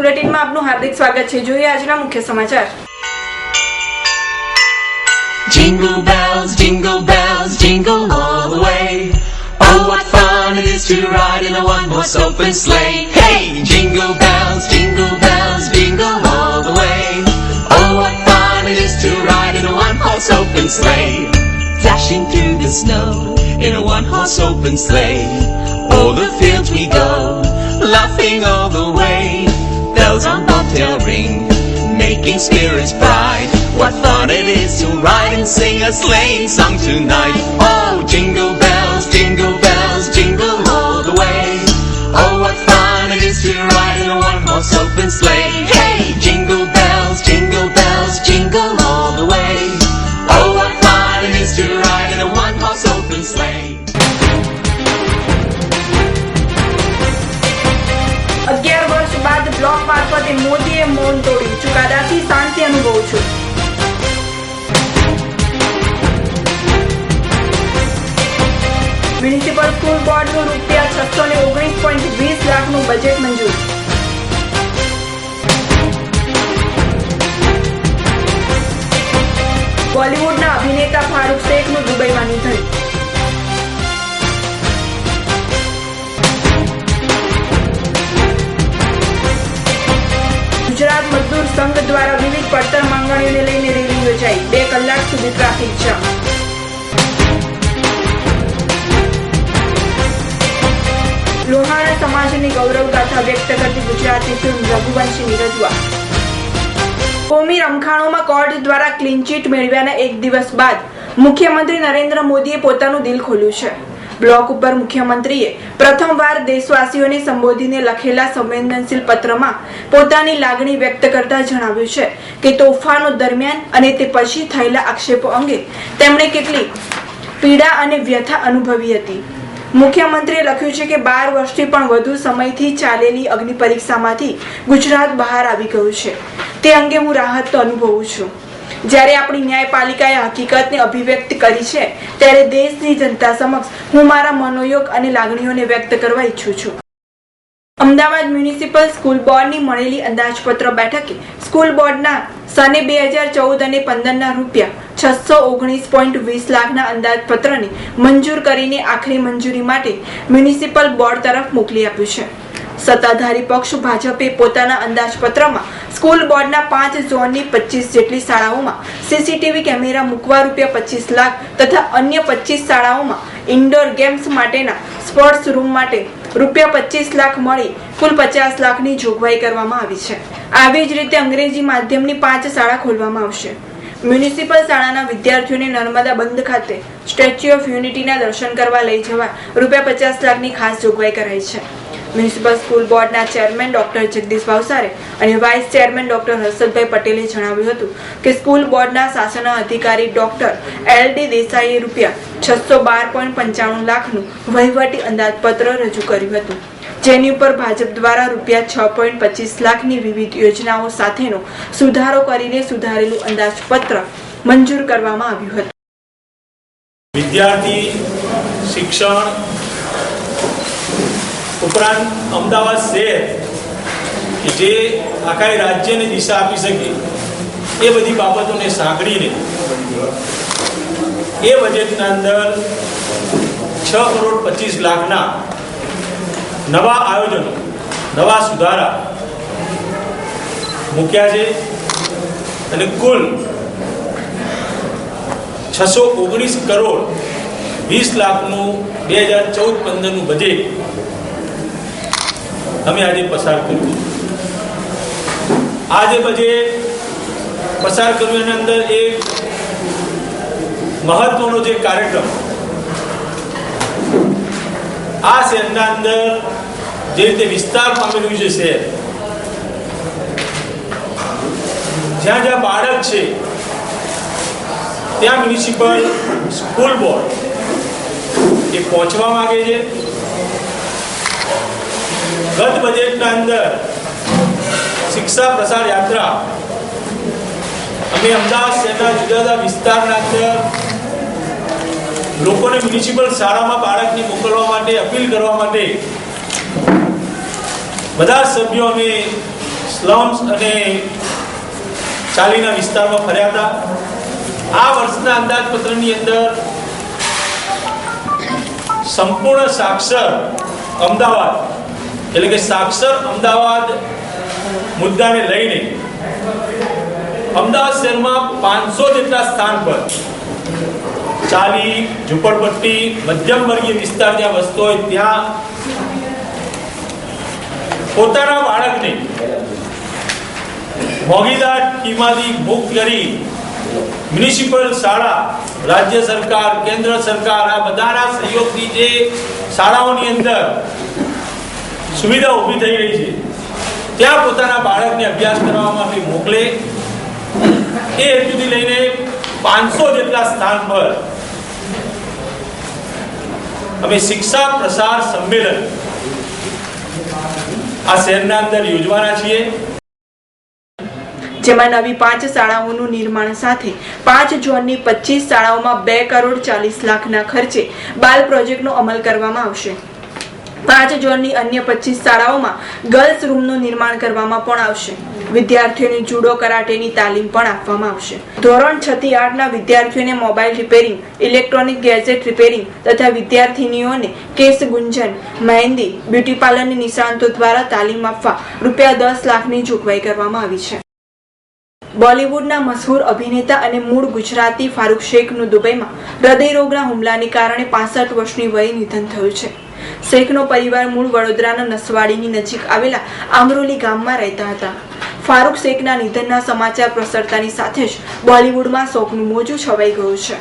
બુલેટિનમાં આપનું હાર્દિક સ્વાગત છે જોઈએ આજના મુખ્ય સમાચાર Jingle bells, jingle bells, jingle all the way. Oh, what fun it is to ride in a one-horse open sleigh. Hey, jingle bells, jingle bells, jingle all the way. Oh, what fun it is to ride in a one-horse open sleigh. Dashing through the snow in a one-horse open sleigh. O'er the fields we go, laughing all the way. Bells on bobtail ring, making spirits bright. What fun it is to ride and sing a sleighing song tonight. Oh, jingle bells, jingle bells, jingle all the way. Oh, what fun it is to ride in a one-horse open sleigh. Budget મંજૂર. બોલિવૂડના અભિનેતા ફારૂક શેખનું દુબઈમાં નિધન ગુજરાત મજદૂર સંઘ દ્વારા વિવિધ પડતર માંગણીઓને લઈને રેલી યોજાઈ. બે કલાક સુધી ટ્રાફિક જામ. લોહાણા સમાજની ગૌરવ ગાથા વ્યક્ત કરતી ગુજરાતી ફિલ્મ રઘુવંશીની રજૂઆત કોમી રમખાણોમાં કોર્ટ દ્વારા ક્લીન ચીટ મેળવ્યાના એક દિવસ બાદ મુખ્યમંત્રી નરેન્દ્ર મોદીએ પોતાનું દિલ ખોલ્યું છે. બ્લોક ઉપર મુખ્યમંત્રીએ પ્રથમવાર દેશવાસીઓને સંબોધીને લખેલા સંવેદનશીલ પત્રમાં પોતાની લાગણી વ્યક્ત કરતા જણાવ્યું છે કે તોફાનો દરમિયાન અને તે પછી થયેલા આક્ષેપો અંગે તેમણે કેટલી પીડા અને વ્યથા અનુભવી હતી. મુખ્યમંત્રીએ લખ્યું છે કે બાર વર્ષથી પણ વધુ સમયથી ચાલેલી અગ્નિ પરીક્ષામાંથી ગુજરાત બહાર આવી ગયું છે. તે અંગે હું રાહત તો અનુભવું છું. જ્યારે આપણી ન્યાયપાલિકાએ હકીકતને અભિવ્યક્ત કરી છે, ત્યારે દેશની જનતા સમક્ષ હું મારા મનોયોગ અને લાગણીઓને વ્યક્ત કરવા ઈચ્છું છું. અમદાવાદ મ્યુનિસિપલ સ્કૂલ બોર્ડની મળેલી અંદાજપત્ર બેઠકે સ્કૂલ બોર્ડના સને બે હજાર ચૌદ અને પંદરના રૂપિયા છસો ઓગણીસ પોઈન્ટ વીસ લાખના અંદાજપત્રને મંજૂર કરીને આખરી મંજૂરી માટે મ્યુનિસિપલ બોર્ડ તરફ મોકલી આપ્યું છે. સત્તાધારી પક્ષ ભાજપે પોતાના અંદાજપત્રમાં સ્કૂલ બોર્ડના પાંચ ઝોનની પચીસ જેટલી શાળાઓમાં સીસીટીવી કેમેરા મૂકવા રૂપિયા પચીસ લાખ તથા અન્ય પચીસ શાળાઓમાં ઇન્ડોર ગેમ્સ માટેના સ્પોર્ટ્સ રૂમ માટે રૂપિયા પચીસ લાખ મળી. કુલ પચાસ લાખની જોગવાઈ કરવામાં આવી છે. આવી જ રીતે અંગ્રેજી માધ્યમની પાંચ શાળા ખોલવામાં આવશે. મ્યુનિસિપલ શાળાના વિદ્યાર્થીઓને નર્મદા બંધ ખાતે સ્ટેચ્યુ ઓફ યુનિટીના દર્શન કરવા લઈ જવા રૂપિયા પચાસ લાખની ખાસ જોગવાઈ કરાઈ છે. મ્યુનિસિપલ સ્કૂલ બોર્ડના ચેરમેન ડોક્ટર જગદીશ ભાવસારે અને વાઇસ ચેરમેન ડોક્ટર હર્ષદભાઈ પટેલે જણાવ્યું હતું કે સ્કૂલ બોર્ડના શાસન અધિકારી ડોક્ટર એલ ડી દેસાઈએ રૂપિયા છસો બાર પોઈન્ટ પંચાણું લાખનું વહીવટી અંદાજપત્ર રજૂ કર્યું હતું. જેની ઉપર ભાજપ દ્વારા રૂપિયા છ પોઈન્ટ પચીસ લાખની વિવિધ યોજનાઓ સાથેનો સુધારો કરીને સુધારેલું અંદાજપત્ર મંજૂર કરવામાં આવ્યું હતું. વિદ્યાર્થી, શિક્ષણ ઉપરાંત અમદાવાદ શહેર જે આખા રાજ્યને દિશા આપી શકે, એ બધી બાબતોને સાંકળીને એ બજેટના અંદર છ કરોડ પચીસ લાખના નવા આયોજનો, નવા સુધારા મૂક્યા છે. અને કુલ છસો ઓગણીસ કરોડ વીસ લાખનું બે હજાર ચૌદ પંદરનું બજેટ અમે આજે પસાર કર્યું. આજે બજેટ પસાર કર્યું એની અંદર એક મહત્વનો જે કાર્યક્રમ. આ શહેરના અંદર જે રીતે વિસ્તાર પામેલું છે શહેર, જ્યાં જ્યાં બાળક છે, ત્યાં મ્યુનિસિપલ સ્કૂલ બોર્ડ એ પહોંચવા માંગે છે. ગત બજેટના અંદર શિક્ષા પ્રસાર યાત્રા અમે અમદાવાદ શહેરના જુદા જુદા વિસ્તારના અંદર લોકોને મ્યુનિસિપલ શાળામાં બાળકને મોકલવા માટે અપીલ કરવા માટે બધા સભ્યો અમે સ્લમ્સ અને ચાલીના વિસ્તારમાં ફર્યા હતા. આ વર્ષના અંદાજપત્રની અંદર સંપૂર્ણ સાક્ષર અમદાવાદ એટલે કે સાક્ષર અમદાવાદ મુદ્દાને લઈને અમદાવાદ શહેરમાં પાંચસો જેટલા સ્થાન પર ચાલી ઝુંપડપટ્ટી મધ્યમ વર્ગીય વિસ્તાર જ્યાં વસતો હોય ત્યાં પોતાના બાળકને મોંઘીદાર કિંમતી મુક્ત કરી મ્યુનિસિપલ શાળા રાજ્ય સરકાર કેન્દ્ર સરકાર આ બધાના સહયોગથી જે શાળાઓની અંદર સુવિધા ઊભી થઈ રહી છે. ત્યાં પોતાના બાળકને અભ્યાસ કરવા માટે મોકલે. એ હેતુથી લઈને પાંચસો જેટલા સ્થાન પર અમે શિક્ષા પ્રસાર સંમેલન આ શહેરના અંદર યોજવાના છીએ. જેમાં નવી પાંચ શાળાઓનું નિર્માણ સાથે પાંચ ઝોનની પચીસ શાળાઓમાં બે કરોડ ચાલીસ લાખના ખર્ચે બાલ પ્રોજેક્ટનો અમલ કરવામાં આવશે. પાંચ ઝોનની અન્ય પચીસ શાળાઓમાં ગર્લ્સ રૂમનું નિર્માણ કરવામાં પણ આવશે. વિદ્યાર્થીઓને જુડો કરાટેની તાલીમ પણ આપવામાં આવશે. ધોરણ છ થી આઠના વિદ્યાર્થીઓને mobile repairing, electronic gadget repairing તથા વિદ્યાર્થીનીઓને કેસ ગુંજન, મહેંદી, બ્યુટી પાર્લરની નિષ્ણાંતો દ્વારા તાલીમ આપવા રૂપિયા દસ લાખની જોગવાઈ કરવામાં આવી છે. બોલિવૂડના મશહૂર અભિનેતા અને મૂળ ગુજરાતી ફારૂક શેખનું દુબઈમાં હૃદયરોગના હુમલાને કારણે પાસઠ વર્ષની વયે નિધન થયું છે. શેખનો પરિવાર મૂળ વડોદરાના નસવાડીની નજીક આવેલા આમરોલી ગામમાં રહેતા હતા. ફારૂક શેખના નિધનના સમાચાર પ્રસરતાની સાથે જ બોલિવૂડમાં શોકનું મોજું છવાઈ ગયું છે.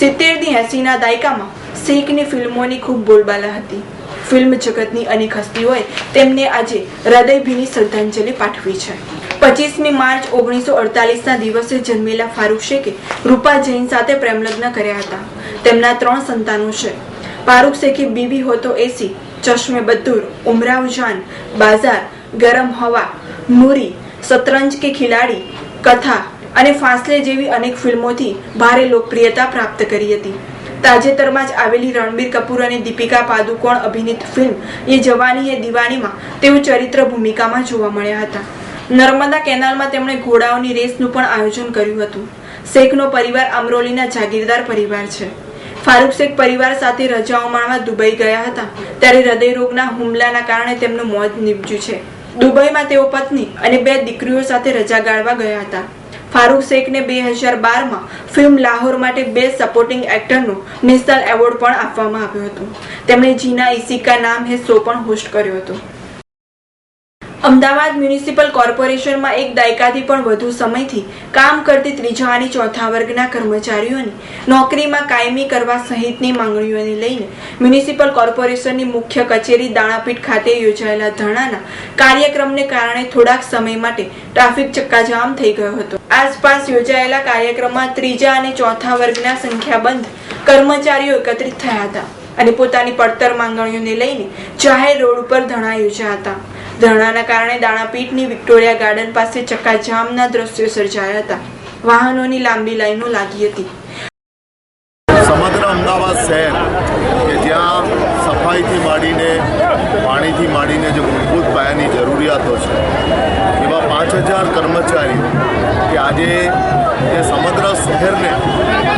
સિત્તેરથી એંસીના દાયકામાં શેખની ફિલ્મોની ખૂબ બોલબાલા હતી. ફિલ્મ જગતની અનેક હસ્તીઓએ તેમને આજે હૃદયભીની શ્રદ્ધાંજલિ પાઠવી છે. પચીસમી માર્ચ ઓગણીસો અડતાલીસના દિવસે જન્મેલા ફારૂક શેખે રૂપા જૈન સાથે પ્રેમલગ્ન કર્યા હતા. તેમના ત્રણ સંતાનો છે. ફારૂક શેખે બીવી હોતો એસી, ચશ્મે બદુર, ઉમરાવ જાન, બાઝાર, ગરમ હવા નૂરી શતરંજ કે ખિલાડી, કથા અને ફાંસલે જેવી અનેક ફિલ્મોથી ભારે લોકપ્રિયતા પ્રાપ્ત કરી હતી. તાજેતરમાં જ આવેલી રણબીર કપૂર અને દીપિકા પાદુકોણ અભિનીત ફિલ્મ એ જવાની એ દિવાનીમાં તેઓ ચરિત્ર ભૂમિકામાં જોવા મળ્યા હતા. નર્મદા કેનાલમાં તેમણે ઘોડાઓની રેસનું પણ આયોજન કર્યું હતું. શેખનો પરિવાર અમરોલીના જાગીરદાર પરિવાર છે. ફારૂક શેખ પરિવાર સાથે રજાઓ માણવા દુબઈ ગયા હતા. ત્યારે હૃદયરોગના હુમલાના કારણે તેમનું મોત નીપજ્યું છે. દુબઈમાં તેઓ પત્ની અને બે દીકરીઓ સાથે રજા ગાળવા ગયા હતા. ફારૂક શેખને બે હજાર બારમાં ફિલ્મ લાહોર માટે બેસ્ટ સપોર્ટિંગ એક્ટરનો નેશનલ એવોર્ડ પણ આપવામાં આવ્યો હતો. તેમણે જીના ઇસિકા નામ હે શો પણ હોસ્ટ કર્યો હતો. અમદાવાદ મ્યુનિસિપલ કોર્પોરેશનમાં એક દાયકાથી પણ વધુ સમયથી કામ કરતી ત્રીજા અને ચોથા વર્ગના કર્મચારીઓને નોકરીમાં કાયમી કરવા સહિતની માંગણીઓને લઈને મ્યુનિસિપલ કોર્પોરેશનની મુખ્ય કચેરી દાણાપીઠ ખાતે યોજાયેલા ધરણાના કાર્યક્રમને કારણે થોડાક સમય માટે ટ્રાફિક ચક્કાજામ થઈ ગયો હતો. આસપાસ યોજાયેલા કાર્યક્રમમાં ત્રીજા અને ચોથા વર્ગના સંખ્યાબંધ કર્મચારીઓ એકત્રિત થયા હતા અને પોતાની પડતર માંગણીઓને લઈને જાહેર રોડ ઉપર ધરણા યોજ્યા હતા. ધરણાના કારણે દાણાપીઠની વિક્ટોરિયા ગાર્ડન પાસે ચક્કાજામના દ્રશ્યો સર્જાયા હતા. વાહનોની લાંબી લાઈનો લાગી હતી. સમગ્ર અમદાવાદ શહેર કે જ્યાં સફાઈથી માંડીને, પાણીથી માંડીને જે મૂળભૂત પાયાની જરૂરિયાતો છે, એવા પાંચ હજાર કર્મચારીઓ કે આજે જે સમગ્ર શહેરને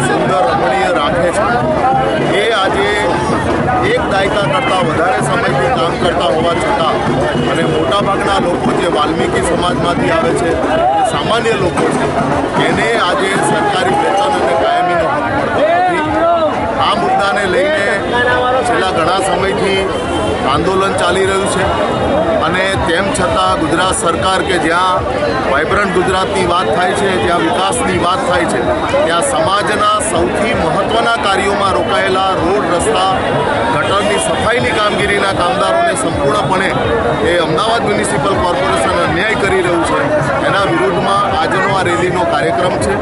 સુંદર રમણીય રાખે છે એક દાયકા કરતાં વધારે સમયથી કામ કરતા હોવા છતાં અને મોટાભાગના લોકો જે વાલ્મીકી સમાજમાંથી આવે છે સામાન્ય લોકો છે, એને આજે સરકારી વેતન અને કાયમીનો આ મુદ્દાને લઈને છેલ્લા ઘણા સમયથી આંદોલન ચાલી રહ્યું છે અને તેમ છતાં ગુજરાત સરકાર કે જ્યાં વાઇબ્રન્ટ ગુજરાતની વાત થાય છે, જ્યાં વિકાસની વાત થાય છે, ત્યાં સમાજના સૌથી મહત્ત્વના કાર્યોમાં રોકાયેલા રોડ, રસ્તા, ગટરની સફાઈની કામગીરીના કામદારોને સંપૂર્ણપણે એ અમદાવાદ મ્યુનિસિપલ કોર્પોરેશન અન્યાય કરી રહ્યું છે. એના વિરુદ્ધમાં આજનો આ રેલીનો કાર્યક્રમ છે.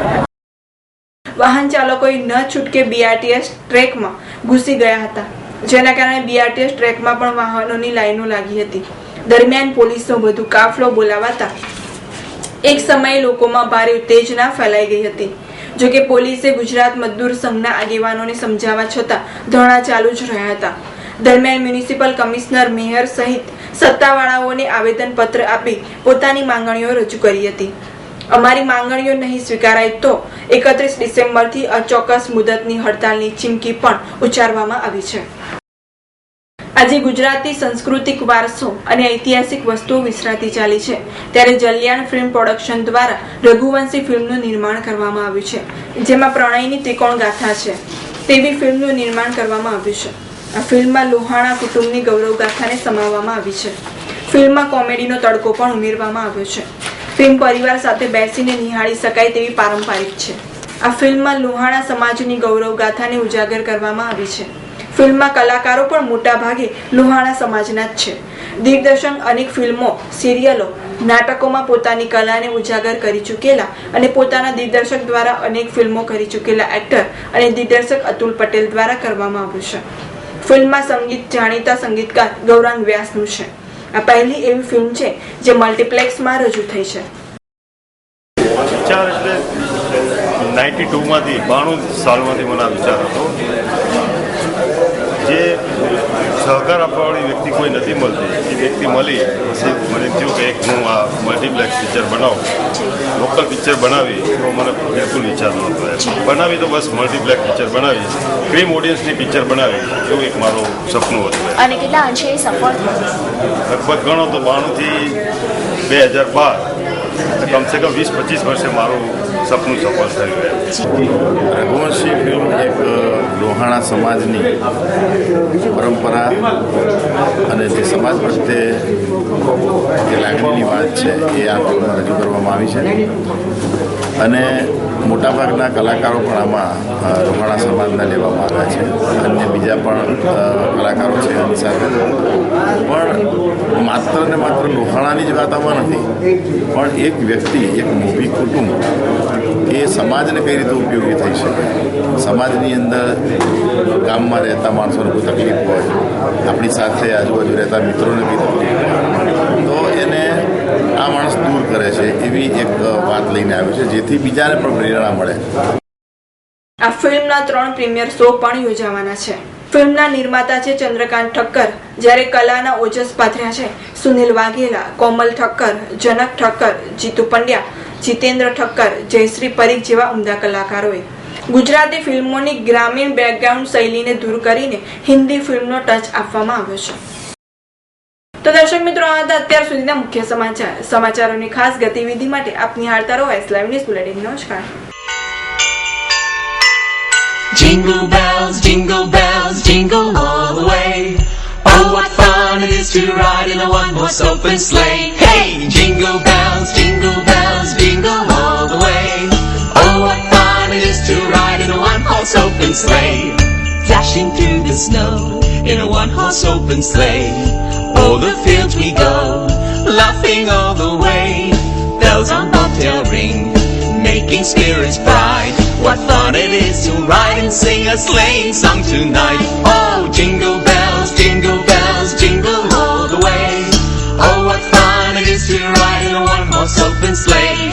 વાહન ચાલકોએ ન છૂટકે બીઆરટીએસ ટ્રેકમાં ઘૂસી ગયા હતા. જેના કારણે બીઆરટીએસ ટ્રેકમાં પણ વાહનોની લાઈનો લાગી હતી. દરમિયાન પોલીસનો વધુ કાફલો બોલાવાતા એક સમયે લોકોમાં ભારે ઉત્તેજના ફેલાઈ ગઈ હતી. જોકે પોલીસે ગુજરાત મજદૂર સંઘના આગેવાનોને સમજાવવા છતાં ધરણા ચાલુ જ રહ્યા હતા. દરમિયાન મ્યુનિસિપલ કમિશનર, મેયર સહિત સત્તાવાળાઓને આવેદનપત્ર આપી પોતાની માંગણીઓ રજૂ કરી હતી. અમારી માંગણીઓ નહીં સ્વીકારાય તો એકત્રીસ ડિસેમ્બરથી અચોક્કસ મુદતની હડતાલની ચીમકી પણ ઉચ્ચારવામાં આવી છે. આજે ગુજરાતી સાંસ્કૃતિક વારસો અને ઐતિહાસિક વસ્તુઓ વિસરાતી ચાલી છે. ત્યારે જલ્યાણ ફિલ્મ પ્રોડક્શન દ્વારા રઘુવંશી ફિલ્મનું નિર્માણ કરવામાં આવ્યું છે, જેમાં પ્રણયની ત્રિકોણ ગાથા છે. તેવી ફિલ્મનું નિર્માણ કરવામાં આવ્યું છે. આ ફિલ્મમાં લોહાણા કુટુંબની ગૌરવ ગાથાને સમાવવામાં આવી છે. ફિલ્મમાં કોમેડીનો તડકો પણ ઉમેરવામાં આવ્યો છે. ફિલ્મ પરિવાર સાથે બેસીને નિહાળી શકાય તેવી પારંપરિક છે. આ ફિલ્મમાં લોહાણા સમાજની ગૌરવ ગાથાને ઉજાગર કરવામાં આવી છે. ફિલ્મમાં કલાકારો પણ મોટા ભાગે લોહાણા સમાજના જ છે. દિગ્દર્શન અનેક ફિલ્મો, સિરિયલો, નાટકોમાં પોતાની કલાને ઉજાગર કરી ચૂકેલા અને પોતાના દિગ્દર્શક દ્વારા અનેક ફિલ્મો કરી ચૂકેલા એક્ટર અને દિગ્દર્શક અતુલ પટેલ દ્વારા કરવામાં આવ્યું છે. ફિલ્મમાં સંગીત, જાણીતા સંગીતકાર ગૌરાંગ વ્યાસનું છે. આ પહેલી એવી ફિલ્મ છે જે મલ્ટીપ્લેક્સમાં રજૂ થઈ છે. નાઇન્ટી ટુમાંથી બાણું સાલમાંથી મને વિચાર હતો. જે સહકાર આપવાવાળી વ્યક્તિ કોઈ નથી મળતી. એ વ્યક્તિ મળી પછી મને થયું કે એક હું આ મલ્ટીપ્લેક્સ પિક્ચર બનાવું. લોકલ પિક્ચર બનાવી તો મને બિલકુલ વિચાર નહોતો. બનાવી તો બસ મલ્ટીપ્લેક્સ પિક્ચર બનાવી. ક્રીમ ઓડિયન્સની પિક્ચર બનાવી. એવું એક મારું સપનું હતું. અને કેટલા અંશે સફળ લગભગ ગણો તો બાણુંથી બે હજાર બાર. કમસે કમ વીસ પચીસ વર્ષે મારું સપનું સફળ થયું રઘુવંશી ફિલ્મ એક લોહાણા સમાજની પરંપરા અને જે સમાજ પ્રત્યે જે લાગણીની વાત છે, એ આ ફિલ્મમાં રજૂ કરવામાં આવી છે. અને મોટાભાગના કલાકારો પણ આમાં રોહાણા સમાજના લેવામાં આવ્યા છે. અન્ય બીજા પણ કલાકારો છે એની સાથે. પણ માત્ર ને માત્ર લોહાણાની જ વાત આમાં નથી. પણ એક વ્યક્તિ, એક મોભી કુટુંબ સમાજને કઈ રીતે ઉપયોગી થઈ શકે સમાજની અંદર ગામમાં રહેતા માણસોને કોઈ તકલીફ હોય, આપણી સાથે આજુબાજુ રહેતા મિત્રોને બી તકલીફ હોય, તો એને આ માણસ દૂર કરે છે એવી એક વાત લઈને આવ્યો છે, જેથી બીજાને પણ પ્રેરણા મળે. આ ફિલ્મના ત્રણ પ્રીમિયર શો પણ યોજાવાના છે. ફિલ્મના નિર્માતા છે ચંદ્રકાંત ઠક્કર, જ્યારે કલાના ઓજસ પાથર્યા છે. સુનિલ વાઘેલા, કોમલ ઠક્કર, જનક ઠક્કર, જીતુ પંડ્યા, જીતેન્દ્ર ઠક્કર, જયશ્રી પરીખ જેવા ઉમદા કલાકારોએ ગુજરાતી ફિલ્મોની ગ્રામીણ બેકગ્રાઉન્ડ શૈલીને દૂર કરીને હિન્દી ફિલ્મનો ટચ આપવામાં આવ્યો છે. તો દર્શક મિત્રો, આ હતા અત્યાર સુધીના મુખ્ય સમાચાર. સમાચારોની ખાસ ગતિવિધિ માટે આપની નિહાળતા રહો એસ લાઈવ ન્યૂઝ બુલેટિન નમસ્કાર. Jingle bells, jingle bells, jingle all the way. Oh, what fun it is to ride in a one-horse open sleigh. Hey, jingle bells, jingle bells, jingle all the way. Oh, what fun it is to ride in a one-horse open sleigh. Dashing through the snow in a one-horse open sleigh. O'er the fields we go, laughing all the way. Bells on bobtail ring, making spirits bright. What fun it is to ride and sing a sleighing song tonight. Oh, jingle bells, jingle bells, jingle all the way. Oh, what fun it is to ride in a one-horse open sleigh.